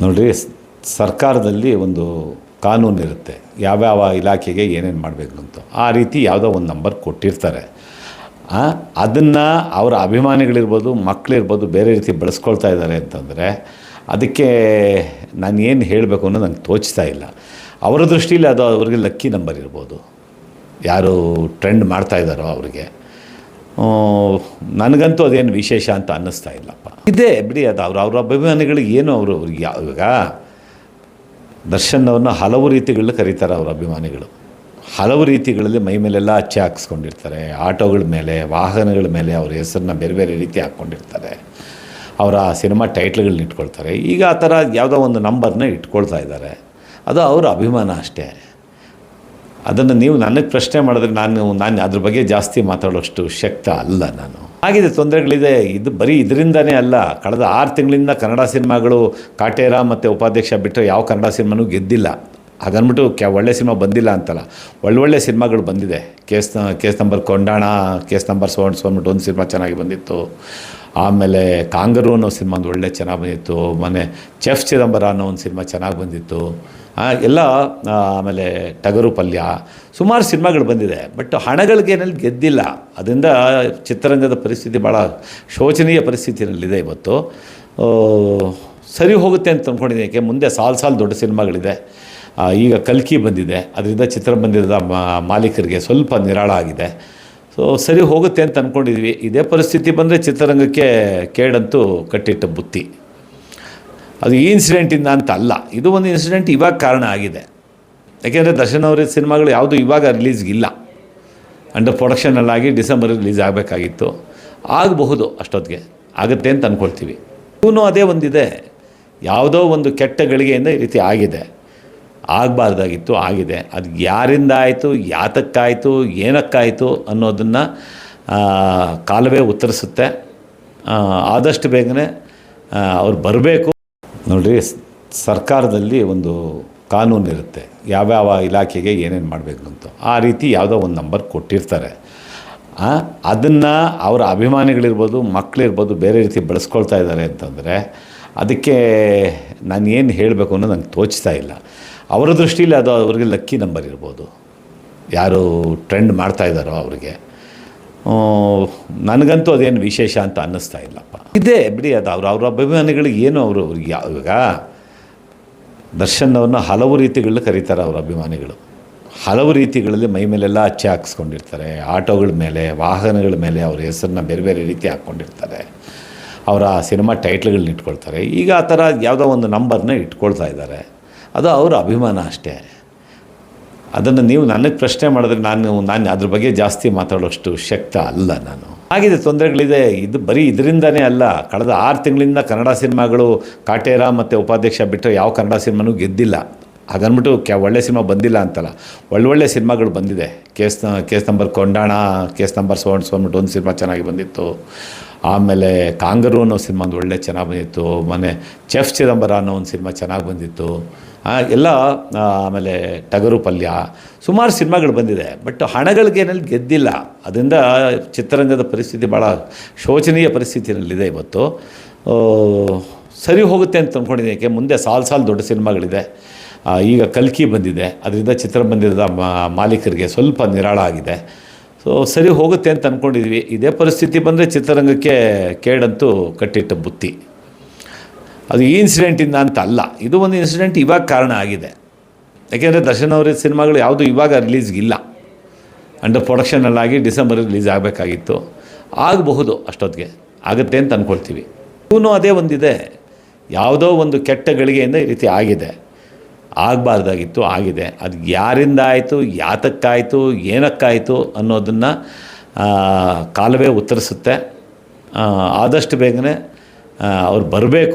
ನೋಡಿರಿ ಸರ್ಕಾರದಲ್ಲಿ ಒಂದು ಕಾನೂನು ಇರುತ್ತೆ. ಯಾವ್ಯಾವ ಇಲಾಖೆಗೆ ಏನೇನು ಮಾಡಬೇಕು ಅಂತ. ಆ ರೀತಿ ಯಾವುದೋ ಒಂದು ನಂಬರ್ ಕೊಟ್ಟಿರ್ತಾರೆ. ಅದನ್ನು ಅವರ ಅಭಿಮಾನಿಗಳಿರ್ಬೋದು ಮಕ್ಕಳಿರ್ಬೋದು ಬೇರೆ ರೀತಿ ಬಳಸ್ಕೊಳ್ತಾ ಇದ್ದಾರೆ ಅಂತಂದರೆ, ಅದಕ್ಕೆ ನಾನು ಏನು ಹೇಳಬೇಕು ಅನ್ನೋದು ನಂಗೆ ತೋಚ್ತಾ ಇಲ್ಲ. ಅವರ ದೃಷ್ಟಿಯಲ್ಲಿ ಅದು ಅವ್ರಿಗೆ ಲಕ್ಕಿ ನಂಬರ್ ಇರ್ಬೋದು. ಯಾರು ಟ್ರೆಂಡ್ ಮಾಡ್ತಾ ಇದ್ದಾರೋ ಅವ್ರಿಗೆ. ನನಗಂತೂ ಅದೇನು ವಿಶೇಷ ಅಂತ ಅನ್ನಿಸ್ತಾ ಇಲ್ಲಪ್ಪ ಇದೇ, ಬಿಡಿ, ಅದು ಅವರು ಅವ್ರ ಅಭಿಮಾನಿಗಳಿಗೆ ಏನು ಅವರು ಅವ್ರಿಗೆ ಇವಾಗ ದರ್ಶನ್ ಅವ್ರನ್ನ ಹಲವು ರೀತಿಗಳಲ್ಲಿ ಕರೀತಾರೆ ಅವ್ರ ಅಭಿಮಾನಿಗಳು. ಹಲವು ರೀತಿಗಳಲ್ಲಿ ಮೈ ಮೇಲೆಲ್ಲ ಅಚ್ಚೆ ಹಾಕ್ಸ್ಕೊಂಡಿರ್ತಾರೆ. ಆಟೋಗಳ ಮೇಲೆ, ವಾಹನಗಳ ಮೇಲೆ ಅವ್ರ ಹೆಸರನ್ನ ಬೇರೆ ಬೇರೆ ರೀತಿ ಹಾಕ್ಕೊಂಡಿರ್ತಾರೆ. ಅವರ ಸಿನಿಮಾ ಟೈಟ್ಲ್ಗಳನ್ನ ಇಟ್ಕೊಳ್ತಾರೆ. ಈಗ ಆ ಥರ ಯಾವುದೋ ಒಂದು ನಂಬರ್ನ ಇಟ್ಕೊಳ್ತಾ ಇದ್ದಾರೆ. ಅದು ಅವರ ಅಭಿಮಾನ ಅಷ್ಟೇ. ಅದನ್ನು ನೀವು ನನಗೆ ಪ್ರಶ್ನೆ ಮಾಡಿದ್ರೆ ನಾನು ನಾನು ಅದ್ರ ಬಗ್ಗೆ ಜಾಸ್ತಿ ಮಾತಾಡೋಷ್ಟು ಶಕ್ತ ಅಲ್ಲ ನಾನು. ಆಗಿದೆ ತೊಂದರೆಗಳಿದೆ. ಇದು ಬರೀ ಇದರಿಂದನೇ ಅಲ್ಲ. ಕಳೆದ ಆರು ತಿಂಗಳಿಂದ ಕನ್ನಡ ಸಿನಿಮಾಗಳು ಕಾಟೇರ ಮತ್ತು ಉಪಾಧ್ಯಕ್ಷ ಬಿಟ್ಟರೆ ಯಾವ ಕನ್ನಡ ಸಿನಿಮಾನೂ ಗೆದ್ದಿಲ್ಲ. ಹಾಗನ್ಬಿಟ್ಟು ಕ್ಯಾ ಒಳ್ಳೆ ಸಿನಿಮಾ ಬಂದಿಲ್ಲ ಅಂತಲ್ಲ. ಒಳ್ಳೊಳ್ಳೆ ಸಿನಿಮಾಗಳು ಬಂದಿದೆ. Case case number Kondana, case number ಸೋನ್ ಸೋನ್ಬಿಟ್ಟು ಒಂದು ಸಿನಿಮಾ ಚೆನ್ನಾಗಿ ಬಂದಿತ್ತು. ಆಮೇಲೆ ಕಾಂಗರು ಅನ್ನೋ ಸಿನಿಮಾ ಒಂದು ಒಳ್ಳೆ ಚೆನ್ನಾಗಿ ಬಂದಿತ್ತು. ಮೊನ್ನೆ ಚೆಫ್ ಚಿದಂಬರ ಅನ್ನೋ ಒಂದು ಸಿನಿಮಾ ಚೆನ್ನಾಗಿ ಬಂದಿತ್ತು. ಎಲ್ಲ ಆಮೇಲೆ ಟಗರು ಪಲ್ಯ, ಸುಮಾರು ಸಿನಿಮಾಗಳು ಬಂದಿದೆ. ಬಟ್ ಹಣಗಳಿಗೇನಲ್ಲಿ ಗೆದ್ದಿಲ್ಲ. ಅದರಿಂದ ಚಿತ್ರರಂಗದ ಪರಿಸ್ಥಿತಿ ಭಾಳ ಶೋಚನೀಯ ಪರಿಸ್ಥಿತಿಯಲ್ಲಿದೆ ಇವತ್ತು. ಸರಿ ಹೋಗುತ್ತೆ ಅಂತ ಅಂದ್ಕೊಂಡಿದ್ದೀನಿ ಯಾಕೆ, ಮುಂದೆ ಸಾಲು ಸಾಲು ದೊಡ್ಡ ಸಿನಿಮಾಗಳಿದೆ. ಈಗ ಕಲ್ಕಿ ಬಂದಿದೆ. ಅದರಿಂದ ಚಿತ್ರಮಂದಿರದ ಬಂದಿರದ ಮಾಲೀಕರಿಗೆ ಸ್ವಲ್ಪ ನಿರಾಳ ಆಗಿದೆ. ಸೊ ಸರಿ ಹೋಗುತ್ತೆ ಅಂತ ಅಂದ್ಕೊಂಡಿದ್ವಿ ಇದೇ ಪರಿಸ್ಥಿತಿ ಬಂದರೆ ಚಿತ್ರರಂಗಕ್ಕೆ ಕೇಡಂತೂ ಕಟ್ಟಿಟ್ಟ ಬುತ್ತಿ. ಅದು ಈ ಇನ್ಸಿಡೆಂಟಿಂದ ಅಂತ ಅಲ್ಲ. ಇದು ಒಂದು ಇನ್ಸಿಡೆಂಟ್ ಇವಾಗ ಕಾರಣ ಆಗಿದೆ. ಯಾಕೆಂದರೆ ದರ್ಶನ್ ಅವರ ಸಿನಿಮಾಗಳು ಯಾವುದು ಇವಾಗ ರಿಲೀಸ್ಗಿಲ್ಲ ಅಂಡರ್ ಪ್ರೊಡಕ್ಷನಲ್ಲಾಗಿ ಡಿಸೆಂಬರ್ ರಿಲೀಸ್ ಆಗಬೇಕಾಗಿತ್ತು. ಆಗಬಹುದು ಅಷ್ಟೊತ್ತಿಗೆ. ಆಗುತ್ತೆ ಅಂತ ಅಂದ್ಕೊಳ್ತೀವಿ ಇವನು ಅದೇ ಒಂದಿದೆ. ಯಾವುದೋ ಒಂದು ಕೆಟ್ಟ ಗಳಿಗೆಯಿಂದ ಈ ರೀತಿ ಆಗಿದೆ. ಆಗಬಾರ್ದಾಗಿತ್ತು, ಆಗಿದೆ. ಅದು ಯಾರಿಂದ ಆಯಿತು, ಯಾತಕ್ಕಾಯಿತು, ಏನಕ್ಕಾಯಿತು ಅನ್ನೋದನ್ನು ಕಾಲವೇ ಉತ್ತರಿಸುತ್ತೆ. ಆದಷ್ಟು ಬೇಗನೆ ಅವ್ರು ಬರಬೇಕು. ನೋಡಿರಿ ಸರ್ಕಾರದಲ್ಲಿ ಒಂದು ಕಾನೂನು ಇರುತ್ತೆ. ಯಾವ್ಯಾವ ಇಲಾಖೆಗೆ ಏನೇನು ಮಾಡಬೇಕು ಅಂತ. ಆ ರೀತಿ ಯಾವುದೋ ಒಂದು ನಂಬರ್ ಕೊಟ್ಟಿರ್ತಾರೆ. ಅದನ್ನು ಅವರ ಅಭಿಮಾನಿಗಳಿರ್ಬೋದು ಮಕ್ಕಳಿರ್ಬೋದು ಬೇರೆ ರೀತಿ ಬಳಸ್ಕೊಳ್ತಾ ಇದ್ದಾರೆ ಅಂತಂದರೆ, ಅದಕ್ಕೆ ನಾನು ಏನು ಹೇಳಬೇಕು ಅನ್ನೋದು ನಂಗೆ ತೋಚ್ತಾ ಇಲ್ಲ. ಅವರ ದೃಷ್ಟಿಯಲ್ಲಿ ಅದು ಅವ್ರಿಗೆ ಲಕ್ಕಿ ನಂಬರ್ ಇರ್ಬೋದು. ಯಾರು ಟ್ರೆಂಡ್ ಮಾಡ್ತಾಯಿದ್ದಾರೋ ಅವರಿಗೆ. ನನಗಂತೂ ಅದೇನು ವಿಶೇಷ ಅಂತ ಅನ್ನಿಸ್ತಾ ಇಲ್ಲಪ್ಪ. ಇದೇ, ಬಿಡಿ ಅದು. ಅವ್ರ ಅವ್ರ ಅಭಿಮಾನಿಗಳಿಗೆ ಏನು ಅವರು ಇವಾಗ ದರ್ಶನ್ ಹಲವು ರೀತಿಗಳಲ್ಲಿ ಕರೀತಾರೆ ಅವ್ರ ಅಭಿಮಾನಿಗಳು. ಹಲವು ರೀತಿಗಳಲ್ಲಿ ಮೈ ಮೇಲೆಲ್ಲ ಅಚ್ಚೆ ಹಾಕ್ಸ್ಕೊಂಡಿರ್ತಾರೆ. ಆಟೋಗಳ ಮೇಲೆ, ವಾಹನಗಳ ಮೇಲೆ ಅವ್ರ ಹೆಸರನ್ನ ಬೇರೆ ಬೇರೆ ರೀತಿ ಹಾಕ್ಕೊಂಡಿರ್ತಾರೆ. ಅವರ ಸಿನಿಮಾ ಟೈಟ್ಲ್ಗಳನ್ನ ಇಟ್ಕೊಳ್ತಾರೆ. ಈಗ ಆ ಥರ ಯಾವುದೋ ಒಂದು ನಂಬರ್ನ ಇಟ್ಕೊಳ್ತಾ ಇದ್ದಾರೆ. ಅದು ಅವರ ಅಭಿಮಾನ ಅಷ್ಟೇ. ಅದನ್ನು ನೀವು ನನಗೆ ಪ್ರಶ್ನೆ ಮಾಡಿದ್ರೆ ನಾನು ನಾನು ಅದ್ರ ಬಗ್ಗೆ ಜಾಸ್ತಿ ಮಾತಾಡೋಷ್ಟು ಶಕ್ತ ಅಲ್ಲ ನಾನು. ಆಗಿದೆ ತೊಂದರೆಗಳಿದೆ. ಇದು ಬರೀ ಇದರಿಂದನೇ ಅಲ್ಲ. ಕಳೆದ ಆರು ತಿಂಗಳಿಂದ ಕನ್ನಡ ಸಿನಿಮಾಗಳು ಕಾಟೇರ ಮತ್ತು ಉಪಾಧ್ಯಕ್ಷ ಬಿಟ್ಟರೆ ಯಾವ ಕನ್ನಡ ಸಿನಿಮಾನೂ ಗೆದ್ದಿಲ್ಲ. ಹಾಗನ್ಬಿಟ್ಟು ಕ್ಯಾ ಒಳ್ಳೆ ಸಿನಿಮಾ ಬಂದಿಲ್ಲ ಅಂತಲ್ಲ. ಒಳ್ಳೊಳ್ಳೆ ಸಿನಿಮಾಗಳು ಬಂದಿದೆ. Case case number Kondana, case number ಸೋಣ್ ಸೋನ್ಬಿಟ್ಟು ಒಂದು ಸಿನಿಮಾ ಚೆನ್ನಾಗಿ ಬಂದಿತ್ತು. ಆಮೇಲೆ ಕಾಂಗರು ಅನ್ನೋ ಸಿನಿಮಾ ಒಂದು ಒಳ್ಳೆ ಚೆನ್ನಾಗಿ ಬಂದಿತ್ತು. ಮೊನ್ನೆ ಚೆಫ್ ಚಿದಂಬರ ಅನ್ನೋ ಒಂದು ಸಿನಿಮಾ ಚೆನ್ನಾಗಿ ಬಂದಿತ್ತು. ಎಲ್ಲ ಆಮೇಲೆ ಟಗರು ಪಲ್ಯ, ಸುಮಾರು ಸಿನಿಮಾಗಳು ಬಂದಿದೆ. ಬಟ್ ಹಣಗಳಿಗೇನಲ್ಲಿ ಗೆದ್ದಿಲ್ಲ. ಅದರಿಂದ ಚಿತ್ರರಂಗದ ಪರಿಸ್ಥಿತಿ ಭಾಳ ಶೋಚನೀಯ ಪರಿಸ್ಥಿತಿಯಲ್ಲಿದೆ ಇವತ್ತು. ಸರಿ ಹೋಗುತ್ತೆ ಅಂತ ಅಂದ್ಕೊಂಡಿದ್ದೀನಿ ಏಕೆ ಮುಂದೆ ಸಾಲು ಸಾಲು ದೊಡ್ಡ ಸಿನಿಮಾಗಳಿದೆ. ಈಗ ಕಲ್ಕಿ ಬಂದಿದೆ. ಅದರಿಂದ ಚಿತ್ರಮಂದಿರದ ಬಂದಿರೋದ ಮಾಲೀಕರಿಗೆ ಸ್ವಲ್ಪ ನಿರಾಳ ಆಗಿದೆ. ಸೊ ಸರಿ ಹೋಗುತ್ತೆ ಅಂತ ಅಂದ್ಕೊಂಡಿದ್ವಿ ಇದೇ ಪರಿಸ್ಥಿತಿ ಬಂದರೆ ಚಿತ್ರರಂಗಕ್ಕೆ ಕೇಡಂತೂ ಕಟ್ಟಿಟ್ಟ ಬುತ್ತಿ. ಅದು ಈ ಇನ್ಸಿಡೆಂಟಿಂದ ಅಂತ ಅಲ್ಲ. ಇದು ಒಂದು ಇನ್ಸಿಡೆಂಟ್ ಇವಾಗ ಕಾರಣ ಆಗಿದೆ. ಯಾಕೆಂದರೆ ದರ್ಶನ್ ಅವರ ಸಿನಿಮಾಗಳು ಯಾವುದು ಇವಾಗ ರಿಲೀಸ್ಗಿಲ್ಲ ಅಂಡರ್ ಪ್ರೊಡಕ್ಷನಲ್ಲಾಗಿ ಡಿಸೆಂಬರ್ ರಿಲೀಸ್ ಆಗಬೇಕಾಗಿತ್ತು. ಆಗಬಹುದು ಅಷ್ಟೊತ್ತಿಗೆ. ಆಗುತ್ತೆ ಅಂತ ಅಂದ್ಕೊಳ್ತೀವಿ ಇವನು ಅದೇ ಒಂದಿದೆ. ಯಾವುದೋ ಒಂದು ಕೆಟ್ಟ ಗಳಿಗೆಯಿಂದ ಈ ರೀತಿ ಆಗಿದೆ. ಆಗಬಾರ್ದಾಗಿತ್ತು ಆಗಿದೆ. ಅದು ಯಾರಿಂದ ಆಯಿತು ಯಾತಕ್ಕಾಯಿತು ಏನಕ್ಕಾಯಿತು ಅನ್ನೋದನ್ನು ಕಾಲವೇ ಉತ್ತರಿಸುತ್ತೆ. ಆದಷ್ಟು ಬೇಗನೆ ಅವ್ರು ಬರಬೇಕು.